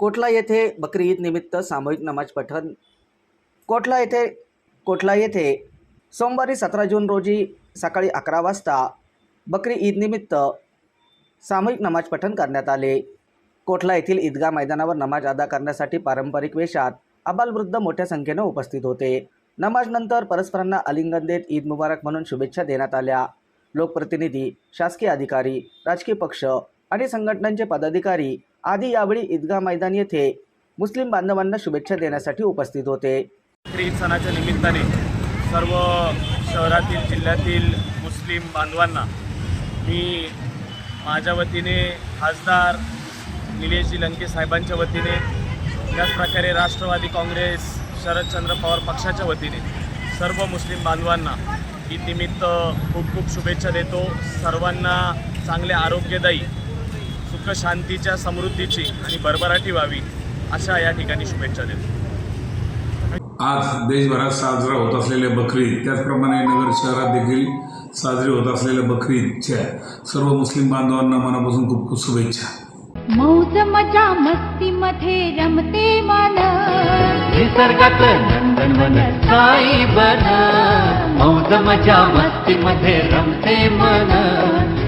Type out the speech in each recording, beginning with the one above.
कोटला येथे बकरी ईद निमित्त सामूहिक नमाज पठण. कोटला येथे कोटला येथे सोमवारी सतरा जून रोजी सकाळी अकरा वाजता बकरी ईदनिमित्त सामूहिक नमाज पठण करण्यात आले. कोटला येथील ईदगाह मैदानावर नमाज अदा करण्यासाठी पारंपरिक वेशात अबालवृद्ध मोठ्या संख्येनं उपस्थित होते. नमाजनंतर परस्परांना आलिंगन देत ईद मुबारक म्हणून शुभेच्छा देण्यात आल्या. लोकप्रतिनिधी शासकीय अधिकारी राजकीय पक्ष आणि संघटनांचे पदाधिकारी आदी यावेळी ईदगाह मैदान येथे मुस्लिम बांधवांना शुभेच्छा देण्यासाठी उपस्थित होते. ईद सणाच्या निमित्ताने सर्व शहरातील जिल्ह्यातील मुस्लिम बांधवांना मी माझ्या वतीने खासदार निलेशजी लंके साहेबांच्या वतीने त्याचप्रकारे राष्ट्रवादी काँग्रेस शरदचंद्र पवार पक्षाच्या वतीने सर्व मुस्लिम बांधवांना ईदनिमित्त खूप खूप शुभेच्छा देतो. सर्वांना चांगले आरोग्यदायी सुख शांतीच्या समृद्धीची आणि भरभराटी व्हावी अशा या ठिकाणी शुभेच्छा देतो. आज देशभरात साजरा होत असलेल्या बकरी त्याचप्रमाणे नगर शहरात देखील साजरी होत असलेल्या बकरीदच्या सर्व मुस्लिम बांधवांना मनापासून खूप खूप शुभेच्छा. मौज मजा मस्ती मध्ये रमते मन. निसर्गात नंदनवन साई बन. मौज मजा मस्ती मध्ये रमते मन.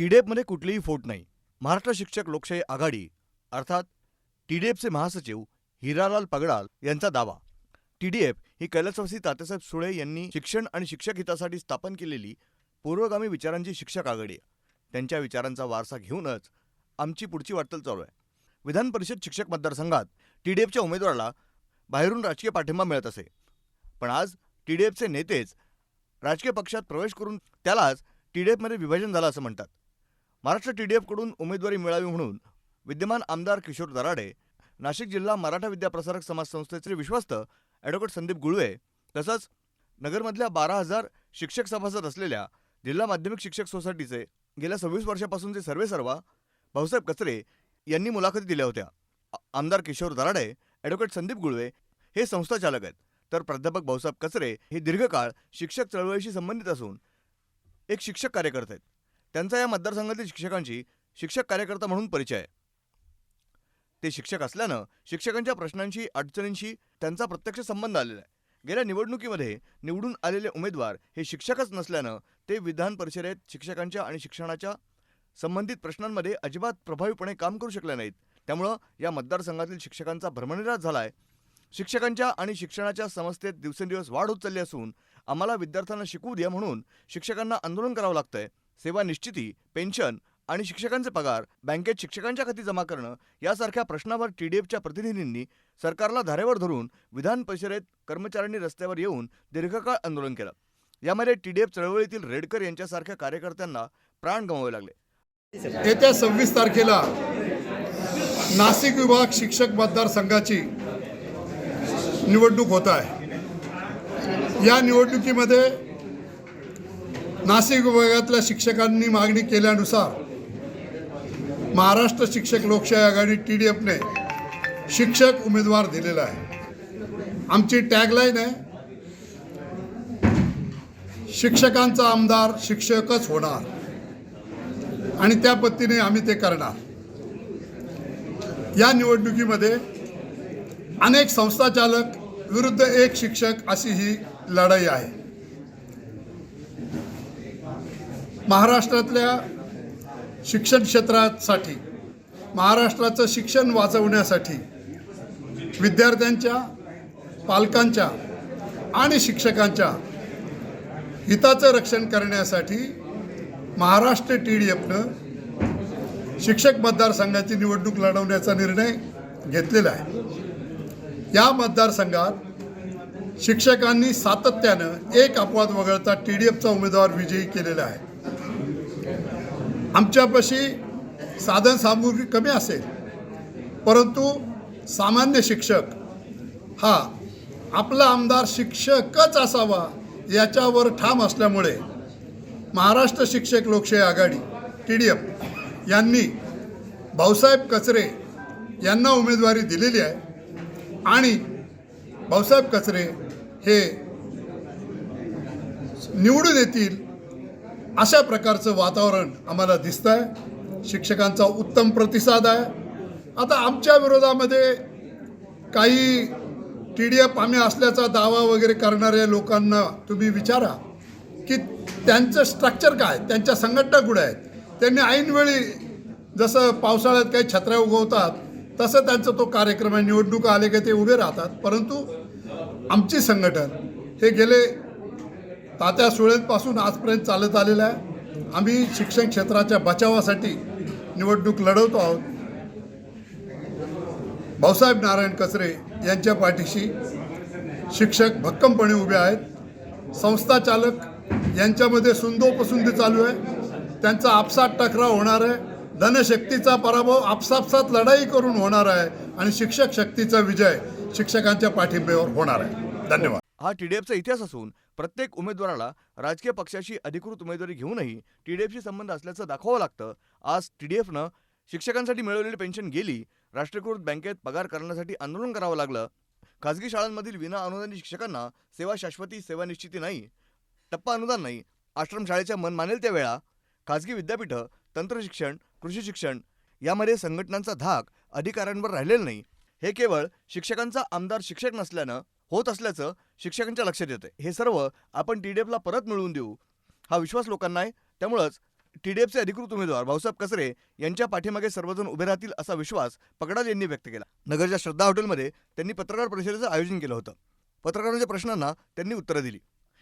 टीडीएफमध्ये कुठलीही फोट नाही. महाराष्ट्र शिक्षक लोकशाही आघाडी अर्थात टीडीएफचे महासचिव हिरालाल पगडाल यांचा दावा. टीडीएफ ही कैलासवासी तात्यासाहेब सुळे यांनी शिक्षण आणि शिक्षक हितासाठी स्थापन केलेली पूर्वगामी विचारांची शिक्षक आघाडी आहे. त्यांच्या विचारांचा वारसा घेऊनच आमची पुढची वाटचाल चालू आहे. विधान परिषद शिक्षक मतदारसंघात टीडीएफच्या उमेदवाराला बाहेरून राजकीय पाठिंबा मिळत असे. पण आज टीडीएफचे नेतेच राजकीय पक्षात प्रवेश करून त्यालाच टीडीएफमध्ये विभाजन झालं असं म्हणतात. महाराष्ट्र टीडीएफकडून उमेदवारी मिळावी म्हणून विद्यमान आमदार किशोर दराडे नाशिक जिल्हा मराठा विद्याप्रसारक समाज संस्थेचे विश्वस्त ॲडव्होकेट संदीप गुळवे तसंच नगरमधल्या बारा हजार शिक्षक सभासद असलेल्या जिल्हा माध्यमिक शिक्षक सोसायटीचे गेल्या सव्वीस वर्षापासूनचे सर्वेसर्वा भाऊसाहेब कचरे यांनी मुलाखती दिल्या होत्या. आमदार किशोर दराडे ॲडव्होकेट संदीप गुळवे हे संस्थाचालक आहेत. तर प्राध्यापक भाऊसाहेब कचरे हे दीर्घकाळ शिक्षक चळवळीशी संबंधित असून एक शिक्षक कार्यकर्ते आहेत. त्यांचा या मतदारसंघातील शिक्षकांशी शिक्षक कार्यकर्ता म्हणून परिचय. आहे ते शिक्षक असल्यानं शिक्षकांच्या प्रश्नांशी अडचणींशी त्यांचा प्रत्यक्ष संबंध आलेला आहे. गेल्या निवडणुकीमध्ये निवडून आलेले उमेदवार हे शिक्षकच नसल्यानं ते विधान परिषदेत शिक्षकांच्या आणि शिक्षणाच्या संबंधित प्रश्नांमध्ये अजिबात प्रभावीपणे काम करू शकले नाहीत. त्यामुळं या मतदारसंघातील शिक्षकांचा भ्रमनिरास झाला आहे शिक्षकांच्या आणि शिक्षणाच्या समस्येत दिवसेंदिवस वाढ होत चालली असून आम्हाला विद्यार्थ्यांना शिकवू द्या म्हणून शिक्षकांना आंदोलन करावं लागतंय. सेवा निश्चिती पेन्शन आणि शिक्षकांचे पगार बँकेत शिक्षकांच्या खाती जमा करणं यासारख्या प्रश्नावर टीडीएफच्या प्रतिनिधींनी सरकारला धारेवर धरून विधान परिषदेत कर्मचाऱ्यांनी रस्त्यावर येऊन दीर्घकाळ आंदोलन केलं. यामध्ये टीडीएफ चळवळीतील रेडकर यांच्यासारख्या कार्यकर्त्यांना प्राण गमावे लागले. येत्या सव्वीस तारखेला नाशिक विभाग शिक्षक मतदारसंघाची निवडणूक होत आहे. या निवडणुकीमध्ये नाशिक विभागातल्या शिक्षकांनी मागणी केल्यानुसार महाराष्ट्र शिक्षक लोकशाही आघाडी टी डी एफने शिक्षक उमेदवार दिलेला आहे. आमची टॅगलाईन आहे शिक्षकांचा आमदार शिक्षकच होणार. आणि त्या पद्धतीने आम्ही ते करणार. या निवडणुकीमध्ये अनेक संस्थाचालक विरुद्ध एक शिक्षक अशी ही लढाई आहे. महाराष्ट्रातल्या शिक्षण क्षेत्रासाठी महाराष्ट्राचं शिक्षण वाचवण्यासाठी विद्यार्थ्यांच्या पालकांच्या आणि शिक्षकांच्या हिताचं रक्षण करण्यासाठी महाराष्ट्र टी डी एफनं शिक्षक मतदारसंघाची निवडणूक लढवण्याचा निर्णय घेतलेला आहे. या मतदारसंघात शिक्षकांनी सातत्यानं एक अपवाद वगळता टी डी एफचा उमेदवार विजयी केलेला आहे. आमच्यापाशी साधन सामुग्री कमी असेल परंतु सामान्य शिक्षक हा आपला आमदार शिक्षकच असावा याच्यावर ठाम असल्यामुळे महाराष्ट्र शिक्षक लोकशाही आघाडी टी डी एफ यांनी भाऊसाहेब कचरे यांना उमेदवारी दिलेली आहे आणि भाऊसाहेब कचरे हे निवडून येतील अशा प्रकारचं वातावरण आम्हाला दिसतं आहे शिक्षकांचा उत्तम प्रतिसाद आहे. आता आमच्या विरोधामध्ये काही टी डी एफ आम्ही असल्याचा दावा वगैरे करणाऱ्या लोकांना तुम्ही विचारा की त्यांचं स्ट्रक्चर काय त्यांच्या संघटना कुठे आहेत? त्यांनी ऐनवेळी जसं पावसाळ्यात काही छत्र्या उगवतात तसं त्यांचा तो कार्यक्रम आहे. निवडणूक आले की ते उभे राहतात. परंतु आमची संघटन हे गेले तात्या सुळेंपासून आजपर्यंत चालत आलेलं आहे. आम्ही शिक्षण क्षेत्राच्या बचावासाठी निवडणूक लढवतो आहोत. भाऊसाहेब नारायण कचरे यांच्या पाठीशी शिक्षक भक्कमपणे उभे आहेत. संस्था चालक यांच्यामध्ये सुंदोपसुंदी चालू आहे. त्यांचा आपसात टकराव होणार आहे. धनशक्तीचा पराभव आपसापसात लढाई करून होणार आहे आणि शिक्षक शक्तीचा विजय शिक्षकांच्या पाठिंब्यावर होणार आहे. धन्यवाद. हा टीडीएफचा इतिहास असून प्रत्येक उमेदवाराला राजकीय पक्षाशी अधिकृत उमेदवारी घेऊनही टीडीएफशी संबंध असल्याचं दाखवावं लागतं. आज टीडीएफनं शिक्षकांसाठी मिळवलेली पेन्शन गेली राष्ट्रीयकृत बँकेत पगार करण्यासाठी आंदोलन करावं लागलं. खाजगी शाळांमधील विना अनुदानित शिक्षकांना सेवा शाश्वती सेवा निश्चिती नाही टप्पा अनुदान नाही आश्रमशाळेच्या मन मानेल त्या वेळा. खाजगी विद्यापीठं तंत्रशिक्षण कृषी शिक्षण यामध्ये संघटनांचा धाक अधिकाऱ्यांवर राहिलेला नाही. हे केवळ शिक्षकांचा आमदार शिक्षक नसल्यानं होत असल्याचं शिक्षकांच्या लक्षात येतं हे सर्व आपण टी डी एफला परत मिळवून देऊ. हा विश्वास लोकांना आहे. त्यामुळंच टी डी एफचे अधिकृत उमेदवार भाऊसाहेब कसरे यांच्या पाठीमागे सर्वजण उभे राहतील असा विश्वास पकडाल यांनी व्यक्त केला. नगरच्या श्रद्धा हॉटेलमध्ये त्यांनी पत्रकार परिषदेचं आयोजन केलं होतं. पत्रकारांच्या प्रश्नांना त्यांनी उत्तरं दिली.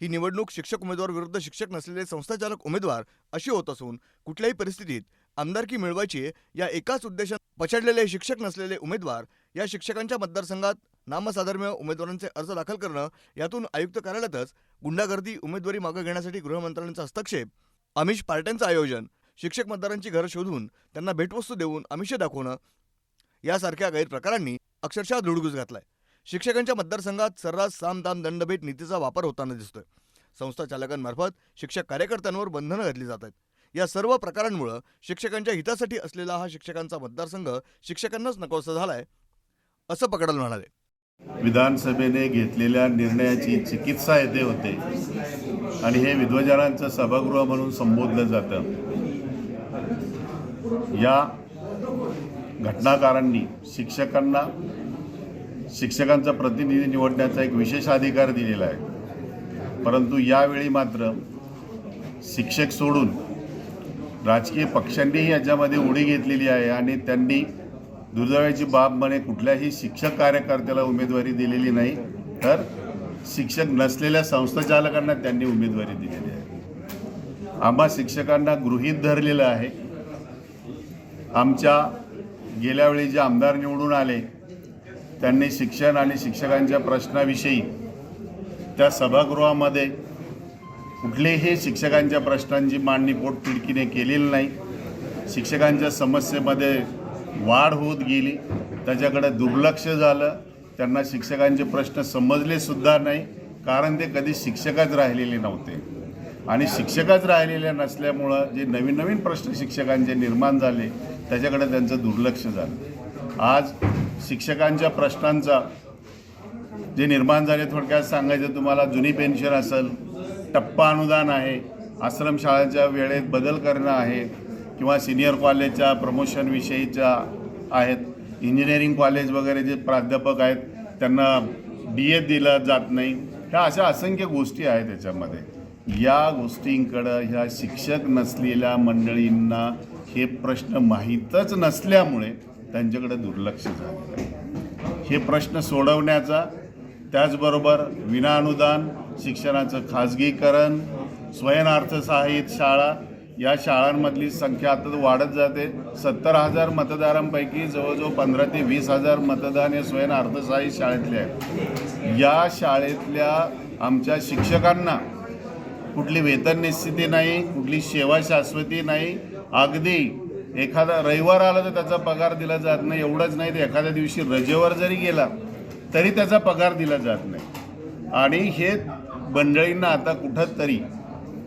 ही निवडणूक शिक्षक उमेदवार विरुद्ध शिक्षक नसलेले संस्थाचालक उमेदवार अशी होत असून कुठल्याही परिस्थितीत आमदारकी मिळवायची या एकाच उद्देशात पछाडलेले शिक्षक नसलेले उमेदवार या शिक्षकांच्या मतदारसंघात नामसाधर्म्य उमेदवारांचे अर्ज दाखल करणं यातून आयुक्त कार्यालयातच गुंडागर्दी उमेदवारी मागं घेण्यासाठी गृहमंत्र्यांचा हस्तक्षेप आमिष पार्ट्यांचं आयोजन शिक्षक मतदारांची घरं शोधून त्यांना भेटवस्तू देऊन आमिष दाखवणं यासारख्या गैरप्रकारांनी अक्षरशः धुडगूस घातलाय. शिक्षकांच्या मतदारसंघात सर्रास साम दाम दंडभेट नीतीचा वापर होताना दिसतोय. संस्था चालकांमार्फत शिक्षक कार्यकर्त्यांवर बंधनं घातली जात आहेत. या सर्व प्रकारांमुळं शिक्षकांच्या हितासाठी असलेला हा शिक्षकांचा मतदारसंघ शिक्षकांनाच नकोसा झालाय असं पकडाल म्हणाले. विधानसभेने घेतलेल्या निर्णयाची चिकित्सा येथे होते. आणि हे विध्वजनांचं सभागृह म्हणून संबोधलं जातं. या घटनाकारांनी शिक्षकांना शिक्षकांचा प्रतिनिधी निवडण्याचा एक विशेष अधिकार दिलेला आहे. परंतु यावेळी मात्र शिक्षक सोडून राजकीय पक्षांनीही याच्यामध्ये उडी घेतलेली आहे आणि त्यांनी दुर्दैवाची बाब म्हणे कुठल्याही शिक्षक कार्यकर्त्याला उमेदवारी दिलेली नाही तर शिक्षक नसलेल्या संस्थाचालकांना त्यांनी उमेदवारी दिलेली आहे. आम्हा शिक्षकांना गृहीत धरलेलं आहे. आमच्या गेल्या वेळी जे आमदार निवडून आले त्यांनी शिक्षण आणि शिक्षकांच्या प्रश्नाविषयी त्या सभागृहामध्ये कुठलेही शिक्षकांच्या प्रश्नांची मांडणी पोटतिडकीने केलेली नाही. शिक्षकांच्या समस्येमध्ये वाढ होत गेली. त्याच्याकडे दुर्लक्ष झालं. त्यांना शिक्षकांचे प्रश्न समजले सुद्धा नाही. कारण ते कधी शिक्षकच राहिलेले नव्हते. आणि शिक्षकच राहिलेले नसल्यामुळं जे नवीन नवीन प्रश्न शिक्षकांचे निर्माण झाले त्याच्याकडे त्यांचं दुर्लक्ष झालं. आज शिक्षकांच्या प्रश्नांचा जे निर्माण झाले थोडक्यात सांगायचं तुम्हाला जुनी पेन्शन असेल टप्पा अनुदान आहे आश्रमशाळांच्या वेळेत बदल करणं आहे किंवा सिनियर कॉलेजच्या प्रमोशनविषयीच्या आहेत. इंजिनिअरिंग कॉलेज वगैरे जे प्राध्यापक आहेत त्यांना डी ए दिलं जात नाही. ह्या अशा असंख्य गोष्टी आहेत त्याच्यामध्ये. या गोष्टींकडं ह्या शिक्षक नसलेल्या मंडळींना हे प्रश्न माहीतच नसल्यामुळे त्यांच्याकडे दुर्लक्ष झालेलं आहे हे प्रश्न सोडवण्याचा त्याचबरोबर विनाअनुदान शिक्षणाचं खाजगीकरण स्वयंअर्थसहाय्यित शाळा या शाळांमधली संख्या आता वाढत जाते. सत्तर हजार मतदारांपैकी जवळजवळ पंधरा ते वीस हजार मतदान हे स्वयं अर्थसहाय्य शाळेतले आहेत. या शाळेतल्या आमच्या शिक्षकांना कुठली वेतन निश्चिती नाही कुठली सेवा शाश्वती नाही अगदी एखादा रविवार आला तर त्याचा पगार दिला जात नाही एवढंच नाही तर एखाद्या दिवशी रजेवर जरी गेला तरी त्याचा पगार दिला जात नाही. आणि हे मंडळींना आता कुठंतरी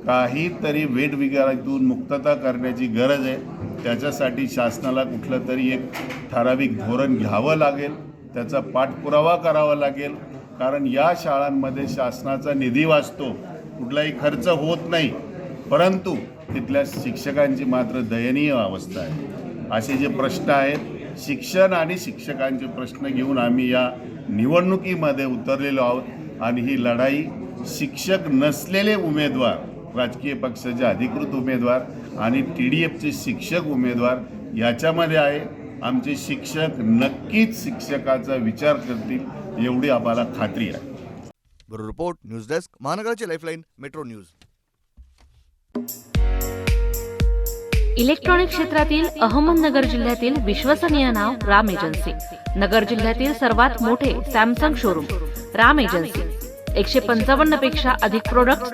काहीतरी वेठबिगारीतून मुक्तता करण्याची गरज आहे. त्याच्यासाठी शासनाला कुठलं तरी एक ठराविक धोरण घ्यावं लागेल. त्याचा पाठपुरावा करावा लागेल. कारण या शाळांमध्ये शासनाचा निधी वाचतो. कुठलाही खर्च होत नाही. परंतु तिथल्या शिक्षकांची मात्र दयनीय अवस्था आहे. असे जे प्रश्न आहेत शिक्षण आणि शिक्षकांचे प्रश्न घेऊन आम्ही या निवडणुकीमध्ये उतरलेलो आहोत. आणि ही लढाई शिक्षक नसलेले उमेदवार राजकीय पक्षाचे अधिकृत उमेदवार आणि टी डी एफचे शिक्षक उमेदवार याच्यामध्ये आहे. आमचे शिक्षक नक्कीच शिक्षकाचा विचार करतील एवढी आम्हाला खात्री आहे. ब्युरो रिपोर्ट न्यूज डेस्क महानगराची लाईफलाईन मेट्रो न्यूज. इलेक्ट्रॉनिक क्षेत्रातील अहमदनगर जिल्ह्यातील विश्वसनीय नाव राम एजन्सी. नगर जिल्ह्यातील सर्वात मोठे सॅमसंग शोरूम राम एजन्सी. एकशे पंचावन्नपेक्षा अधिक प्रोडक्ट